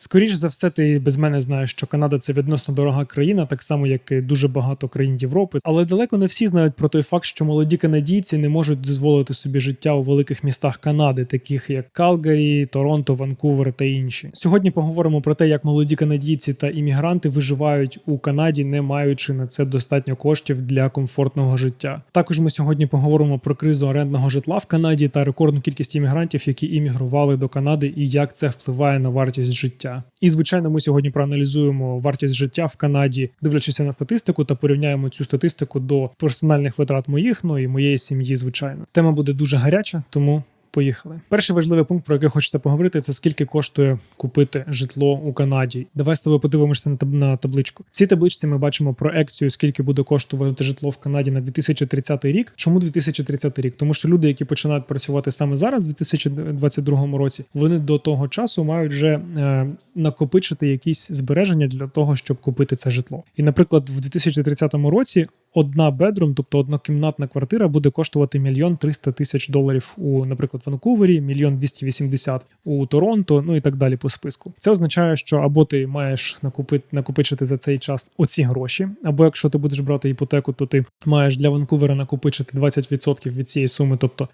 Скоріше за все, ти без мене знаєш, що Канада це відносно дорога країна, так само як і дуже багато країн Європи. Але далеко не всі знають про той факт, що молоді канадійці не можуть дозволити собі життя у великих містах Канади, таких як Калгарі, Торонто, Ванкувер та інші. Сьогодні поговоримо про те, як молоді канадійці та іммігранти виживають у Канаді, не маючи на це достатньо коштів для комфортного життя. Також ми сьогодні поговоримо про кризу орендного житла в Канаді та рекордну кількість іммігрантів, які іммігрували до Канади, і як це впливає на вартість життя. І звичайно, ми сьогодні проаналізуємо вартість життя в Канаді, дивлячись на статистику, та порівняємо цю статистику до персональних витрат моїх, ну і моєї сім'ї. Звичайно, тема буде дуже гаряча, тому. Поїхали. Перший важливий пункт, про який хочеться поговорити, це скільки коштує купити житло у Канаді. Давай з тобою подивимося на таб- табличку. В цій табличці ми бачимо проекцію, скільки буде коштувати житло в Канаді на 2030 рік. Чому 2030 рік? Тому що люди, які починають працювати саме зараз, в 2022 році, вони до того часу мають вже е, накопичити якісь збереження для того, щоб купити це житло. І, наприклад, в 2030 році одна бедрум, тобто однокімнатна квартира, буде коштувати мільйон триста тисяч доларів у, наприклад, Ванкувері, мільйон двісті вісімдесят у Торонто, ну і так далі по списку. Це означає, що або ти маєш накупити накопичити за цей час оці гроші, або якщо ти будеш брати іпотеку, то ти маєш для Ванкувера накопичити 20% від цієї суми, тобто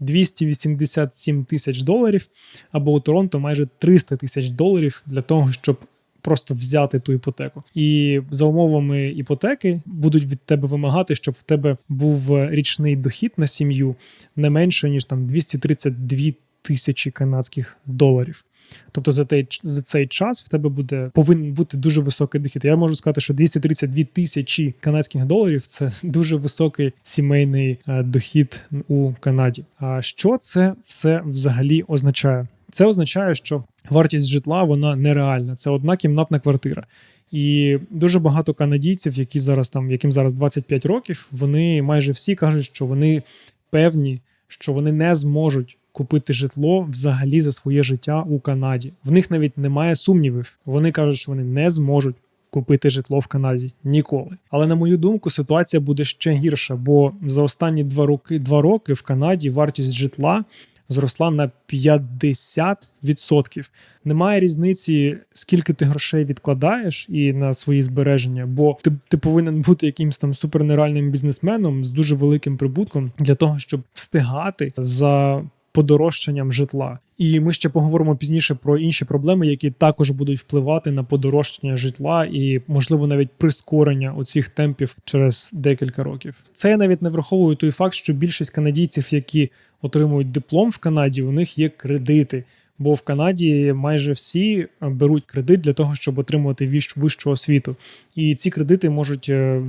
287 тисяч доларів, або у Торонто майже 300 тисяч доларів для того, щоб просто взяти ту іпотеку. І за умовами іпотеки будуть від тебе вимагати, щоб в тебе був річний дохід на сім'ю не менше ніж там 232 тисячі канадських доларів. Тобто за цей, за цей час в тебе буде повинен бути дуже високий дохід. Я можу сказати, що 232 тисячі канадських доларів це дуже високий сімейний е, дохід у Канаді. А що це все взагалі означає? Це означає, що вартість житла вона нереальна. Це одна кімнатна квартира. І дуже багато канадійців, які зараз там, яким зараз 25 років, вони майже всі кажуть, що вони певні, що вони не зможуть купити житло взагалі за своє життя у Канаді. В них навіть немає сумнівів. Вони кажуть, що вони не зможуть. Купити житло в Канаді ніколи. Але на мою думку, ситуація буде ще гірша, бо за останні два роки два роки в Канаді вартість житла зросла на 50%. Немає різниці, скільки ти грошей відкладаєш і на свої збереження, бо ти, ти повинен бути якимсь там супернеральним бізнесменом з дуже великим прибутком для того, щоб встигати за подорожчанням житла. І ми ще поговоримо пізніше про інші проблеми, які також будуть впливати на подорожчання житла і, можливо, навіть прискорення оцих темпів через декілька років. Це я навіть не враховую той факт, що більшість канадійців, які отримують диплом в Канаді, у них є кредити. Бо в Канаді майже всі беруть кредит для того, щоб отримувати вищ- вищу освіту. І ці кредити можуть е,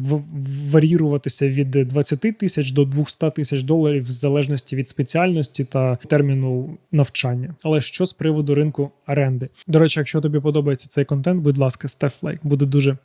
варіюватися від 20 тисяч до 200 тисяч доларів в залежності від спеціальності та терміну навчання. Але що з приводу ринку оренди? До речі, якщо тобі подобається цей контент, будь ласка, став лайк, буду дуже.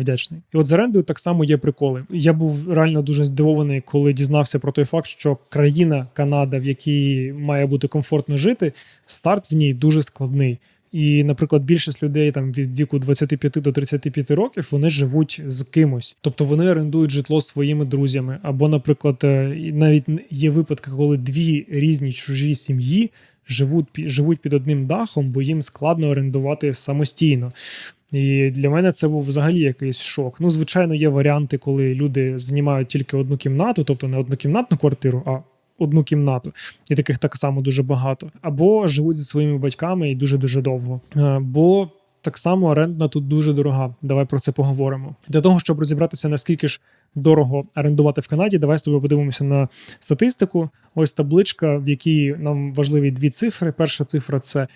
Вдячний. І от з орендою так само є приколи. Я був реально дуже здивований, коли дізнався про той факт, що країна Канада, в якій має бути комфортно жити, старт в ній дуже складний. І, наприклад, більшість людей там від віку 25 до 35 років вони живуть з кимось, тобто вони орендують житло своїми друзями. Або, наприклад, е, навіть є випадки, коли дві різні чужі сім'ї живуть живуть під одним дахом, бо їм складно орендувати самостійно. І для мене це був взагалі якийсь шок. Ну, звичайно, є варіанти, коли люди знімають тільки одну кімнату, тобто не однокімнатну квартиру, а одну кімнату. І таких так само дуже багато. Або живуть зі своїми батьками і дуже дуже довго. Е, Бо так само орендна тут дуже дорога. Давай про це поговоримо. Для того, щоб розібратися, наскільки ж дорого орендувати в Канаді, давай з тобою подивимося на статистику. Ось табличка, в якій нам важливі дві цифри. Перша цифра це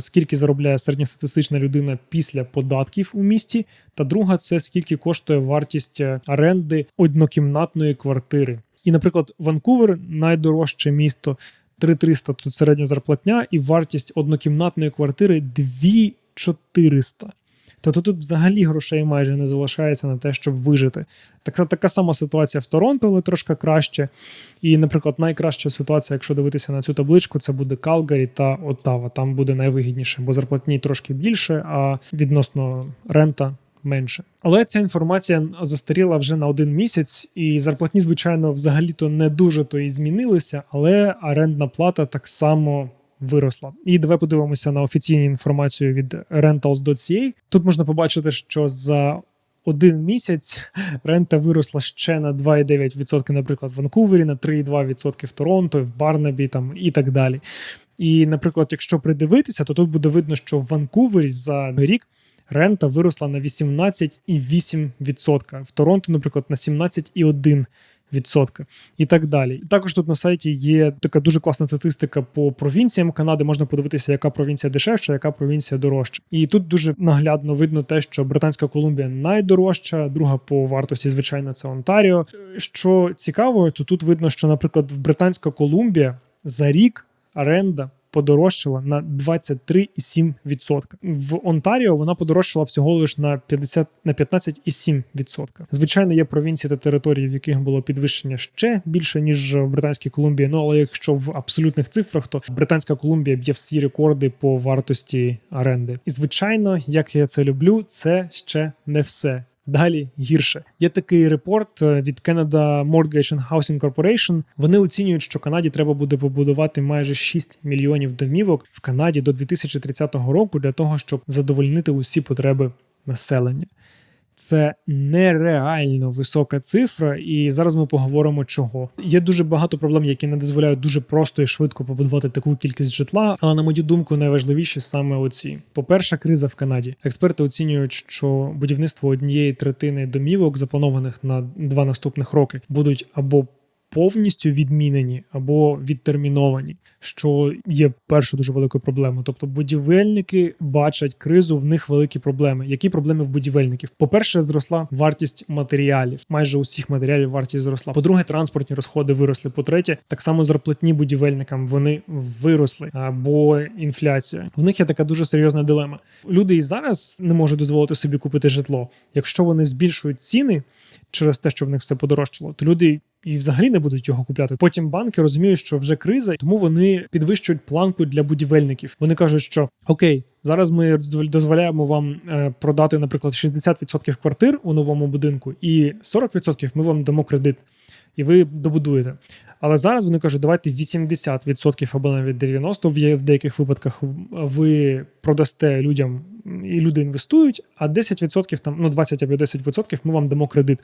скільки заробляє середньостатистична людина після податків у місті. Та друга це скільки коштує вартість е, оренди однокімнатної квартири. І, наприклад, Ванкувер найдорожче місто 3300 тут середня зарплатня, і вартість однокімнатної квартири 2400. Тобто тут взагалі грошей майже не залишається на те, щоб вижити. Така, така сама ситуація в Торонто, але трошки краще. І, наприклад, найкраща ситуація, якщо дивитися на цю табличку, це буде Калгарі та Оттава. Там буде найвигідніше, бо зарплатні трошки більше, а відносно рента менше. Але ця інформація застаріла вже на один місяць, і зарплатні, звичайно, взагалі-то не дуже то і змінилися, але орендна плата так само виросла. І давай подивимося на офіційну інформацію від rentals.ca. Тут можна побачити, що за один місяць рента виросла ще на 2,9%, наприклад, в Ванкувері, на 3,2% в Торонто, в Барнабі там і так далі. І, наприклад, якщо придивитися, то тут буде видно, що в Ванкувері за рік рента виросла на 18,8%, в Торонто, наприклад, на 17,1%. Відсотка і так далі. І Також тут на сайті є така дуже класна статистика по провінціям Канади. Можна подивитися, яка провінція дешевша, яка провінція дорожча. І тут дуже наглядно видно те, що Британська Колумбія найдорожча, друга по вартості, звичайно, це Онтаріо. Що цікаво, то тут видно, що, наприклад, в Британська Колумбія за рік оренда подорожчала на 23,7%. В Онтаріо вона подорожчала всього лише на 50, на 15,7%. Звичайно, є провінції та території, в яких було підвищення ще більше ніж в Британській Колумбії. Ну але якщо в абсолютних цифрах, то Британська Колумбія б'є всі рекорди по вартості оренди. І звичайно, як я це люблю, це ще не все. Далі гірше є такий репорт е, від Canada Mortgage and Housing Corporation. Вони оцінюють, що Канаді треба буде побудувати майже 6 мільйонів домівок в Канаді до 2030 року для того, щоб задовольнити усі потреби населення. Це нереально висока цифра, і зараз ми поговоримо, чого є дуже багато проблем, які не дозволяють дуже просто і швидко побудувати таку кількість житла. Але на мою думку, найважливіші саме оці. По-перше, криза в Канаді. Експерти оцінюють, що будівництво однієї третини домівок, запланованих на два наступних роки, будуть або повністю відмінені або відтерміновані, що є першою дуже великою проблемою. Тобто будівельники бачать кризу, в них великі проблеми. Які проблеми в будівельників? По-перше, зросла вартість матеріалів. Майже усіх матеріалів вартість зросла. По-друге, транспортні розходи виросли. По-третє, так само зарплатні будівельникам вони виросли або інфляція. В них є така дуже серйозна дилема. Люди і зараз не можуть дозволити собі купити житло. Якщо вони збільшують ціни через те, що в них все подорожчало, то люди і взагалі не будуть його купляти. Потім банки розуміють, що вже криза, тому вони підвищують планку для будівельників. Вони кажуть, що окей, зараз ми дозволяємо вам е, продати, наприклад, 60% квартир у новому будинку, і 40% ми вам дамо кредит, і ви добудуєте. Але зараз вони кажуть, давайте 80% або навіть 90% в деяких випадках ви продасте людям, і люди інвестують, а 10%, там, ну 20 або 10% ми вам дамо кредит.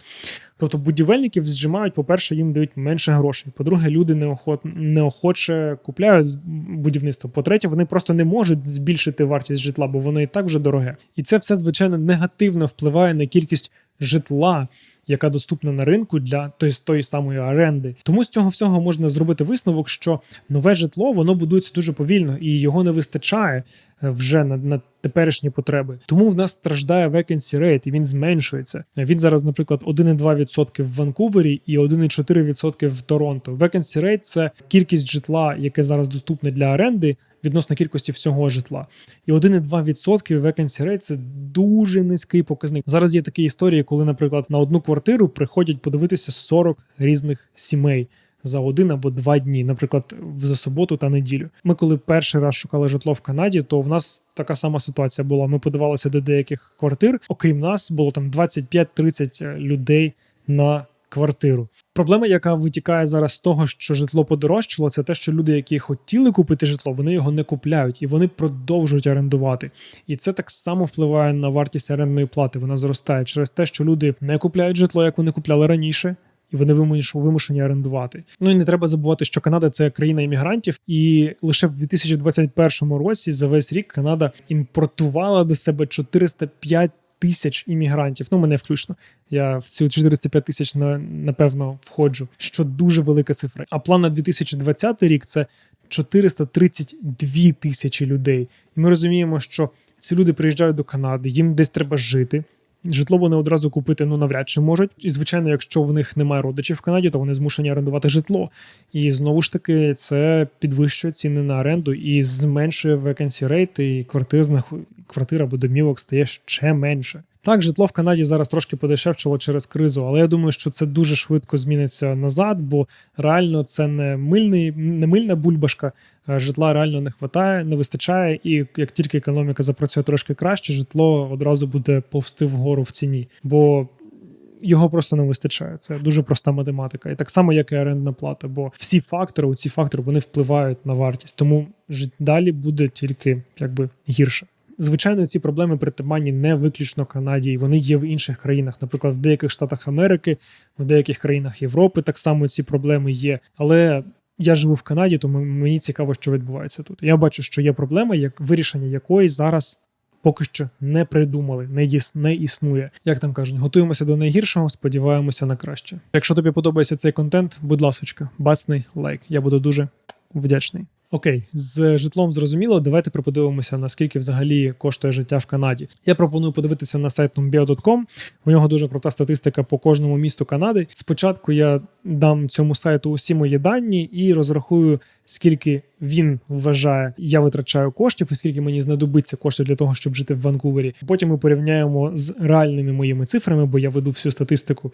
Тобто будівельників зжимають, по-перше, їм дають менше грошей. По-друге, люди неохот, неохоче купляють будівництво. По-третє, вони просто не можуть збільшити вартість житла, бо воно і так вже дороге. І це все, звичайно, негативно впливає на кількість житла яка доступна на ринку для тої, тої самої оренди. Тому з цього всього можна зробити висновок, що нове житло воно будується дуже повільно і його не вистачає е, вже на, на теперішні потреби. Тому в нас страждає vacancy rate, і він зменшується. Він зараз, наприклад, 1,2% в Ванкувері і 1,4% в Торонто. Vacancy rate – це кількість житла, яке зараз доступне для оренди відносно кількості всього житла. І 1,2% vacancy rate – це дуже низький показник. Зараз є такі історії, коли, наприклад, на одну квартиру приходять подивитися 40 різних сімей. За один або два дні, наприклад, за суботу та неділю. Ми, коли перший раз шукали житло в Канаді, то в нас така сама ситуація була. Ми подавалися до деяких квартир. Окрім нас, було там 25-30 людей на квартиру. Проблема, яка витікає зараз з того, що житло подорожчало, це те, що люди, які хотіли купити житло, вони його не купляють і вони продовжують орендувати. І це так само впливає на вартість орендної плати. Вона зростає через те, що люди не купляють житло, як вони купляли раніше. І вони вимушені орендувати. Ну і не треба забувати, що Канада це країна іммігрантів, і лише в 2021 році за весь рік Канада імпортувала до себе 405 тисяч іммігрантів. Ну, мене включно. Я в цю 405 тисяч напевно входжу, що дуже велика цифра. А план на 2020 рік це 432 тисячі людей. І ми розуміємо, що ці люди приїжджають до Канади, їм десь треба жити. Житло вони одразу купити ну навряд чи можуть. І звичайно, якщо в них немає родичів в Канаді, то вони змушені орендувати житло. І знову ж таки, це підвищує ціни на оренду і зменшує vacancy rate, і квартир, квартира або домівок стає ще менше. Так, житло в Канаді зараз трошки подешевчало через кризу, але я думаю, що це дуже швидко зміниться назад, бо реально це не мильний, не мильна бульбашка. Житла реально не вистачає, не вистачає, і як тільки економіка запрацює трошки краще, житло одразу буде повсти вгору в ціні. Бо його просто не вистачає. Це дуже проста математика. І так само, як і орендна плата. Бо всі фактори, ці фактори, вони впливають на вартість. Тому далі буде тільки якби гірше. Звичайно, ці проблеми притаманні не виключно Канаді, вони є в інших країнах. Наприклад, в деяких штатах Америки, в деяких країнах Європи так само ці проблеми є. Але я живу в Канаді, тому мені цікаво, що відбувається тут. Я бачу, що є проблема, як вирішення якої зараз поки що не придумали, не, іс- не існує. Як там кажуть, готуємося до найгіршого, сподіваємося на краще. Якщо тобі подобається цей контент, будь ласочка, бацний лайк. Я буду дуже вдячний. Окей, з житлом зрозуміло. Давайте подивимося, наскільки взагалі коштує життя в Канаді. Я пропоную подивитися на сайт numbio.com. У нього дуже крута статистика по кожному місту Канади. Спочатку я дам цьому сайту усі мої дані і розрахую, скільки він вважає, я витрачаю коштів, і скільки мені знадобиться коштів для того, щоб жити в Ванкувері. Потім ми порівняємо з реальними моїми цифрами, бо я веду всю статистику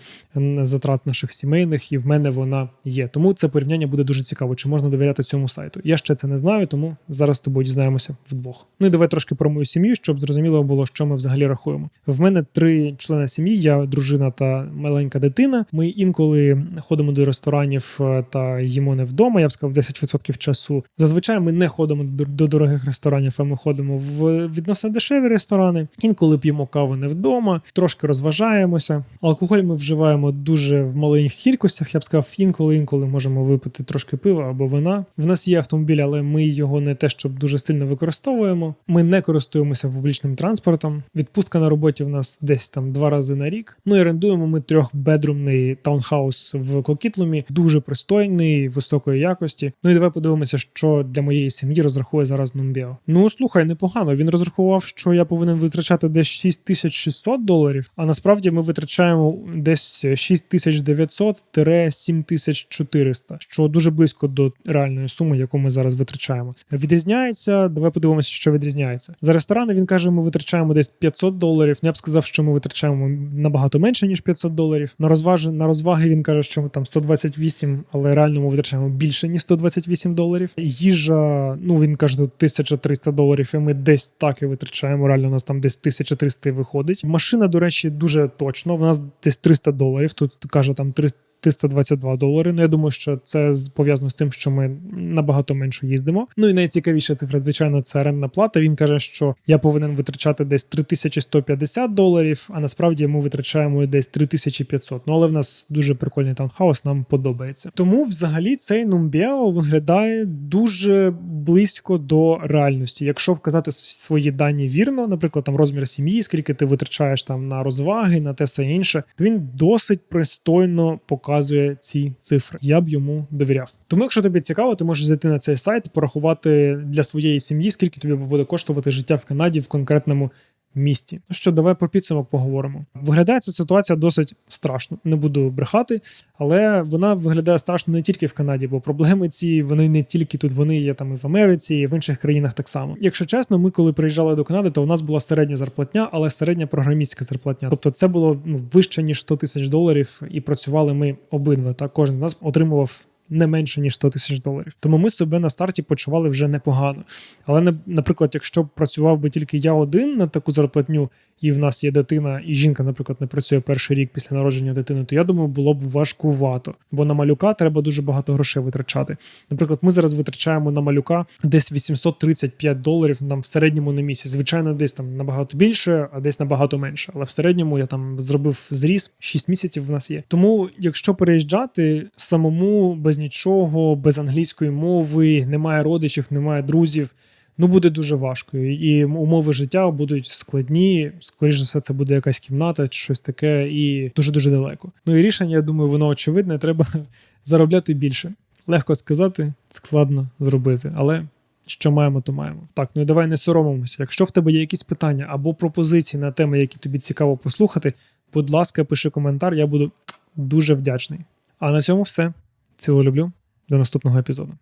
затрат наших сімейних, і в мене вона є. Тому це порівняння буде дуже цікаво, чи можна довіряти цьому сайту. Я ще це не знаю, тому зараз з тобою дізнаємося вдвох. Ну і давай трошки про мою сім'ю, щоб зрозуміло було, що ми взагалі рахуємо. В мене три члени сім'ї: я дружина та маленька дитина. Ми інколи ходимо до ресторанів е, та їмо не вдома. Я б сказав, 10% часу. Зазвичай ми не ходимо до дорогих ресторанів, а ми ходимо в відносно дешеві ресторани. Інколи п'ємо каву не вдома, трошки розважаємося. Алкоголь ми вживаємо дуже в маленьких кількостях. Я б сказав, інколи інколи можемо випити трошки пива або вина. В нас є автомобіль, але ми його не те, щоб дуже сильно використовуємо. Ми не користуємося публічним транспортом. Відпустка на роботі в нас десь там два рази на рік. Ну і орендуємо ми трьохбедрумний таунхаус в Кокітлумі, дуже пристойний, високої якості. Ну і давай подивимося, що для моєї сім'ї розрахує зараз Numbeo. Ну слухай, непогано. Він розрахував, що я повинен витрачати десь 6600 доларів, а насправді ми витрачаємо десь 6900-7400, що дуже близько до реальної суми, яку ми зараз витрачаємо. Відрізняється. Давай подивимося, що відрізняється. За ресторани він каже, ми витрачаємо десь 500 доларів. Я б сказав, що ми витрачаємо набагато менше ніж 500 доларів. На розваги на розваги він каже, що ми там 128, але реально ми витрачаємо більше ніж 128 доларів. Їжа, ну він каже, тут 1300 доларів, і ми десь так і витрачаємо. Реально у нас там десь 1300 і виходить. Машина, до речі, дуже точно. В нас десь 300 доларів. Тут каже там 300 322 долари. Ну я думаю, що це пов'язано з тим, що ми набагато менше їздимо. Ну і найцікавіша цифра, звичайно, це орендна плата. Він каже, що я повинен витрачати десь 3150 доларів, а насправді ми витрачаємо десь 3500. Ну але в нас дуже прикольний таунхаус, нам подобається. Тому взагалі цей Numbeo виглядає дуже близько до реальності. Якщо вказати свої дані вірно, наприклад, там розмір сім'ї, скільки ти витрачаєш там на розваги, на те все інше, він досить пристойно показує ці цифри. Я б йому довіряв. Тому, якщо тобі цікаво, ти можеш зайти на цей сайт, порахувати для своєї сім'ї, скільки тобі буде коштувати життя в Канаді в конкретному місті. Ну що, давай про підсумок поговоримо. Виглядає ця ситуація досить страшно. Не буду брехати, але вона виглядає страшно не тільки в Канаді, бо проблеми ці вони не тільки тут, вони є там і в Америці, і в інших країнах так само. Якщо чесно, ми коли приїжджали до Канади, то у нас була середня зарплатня, але середня програмістська зарплатня. Тобто це було ну, вище ніж 100 тисяч доларів, і працювали ми обидва. Так кожен з нас отримував. Не менше ніж 100 тисяч доларів. Тому ми себе на старті почували вже непогано. Але наприклад, якщо б працював би тільки я один на таку зарплатню, і в нас є дитина, і жінка, наприклад, не працює перший рік після народження дитини, то я думаю, було б важкувато, бо на малюка треба дуже багато грошей витрачати. Наприклад, ми зараз витрачаємо на малюка десь 835 доларів нам в середньому на місяць. Звичайно, десь там набагато більше, а десь набагато менше. Але в середньому я там зробив зріз 6 місяців. В нас є. Тому, якщо переїжджати самому без нічого, без англійської мови, немає родичів, немає друзів. Ну, буде дуже важко, і умови життя будуть складні. Скоріше за все, це буде якась кімната чи щось таке, і дуже дуже далеко. Ну і рішення, я думаю, воно очевидне. Треба заробляти більше. Легко сказати, складно зробити, але що маємо, то маємо. Так, ну і давай не соромимося. Якщо в тебе є якісь питання або пропозиції на теми, які тобі цікаво послухати, будь ласка, пиши коментар, я буду дуже вдячний. А на цьому все. Ціло люблю. До наступного епізоду.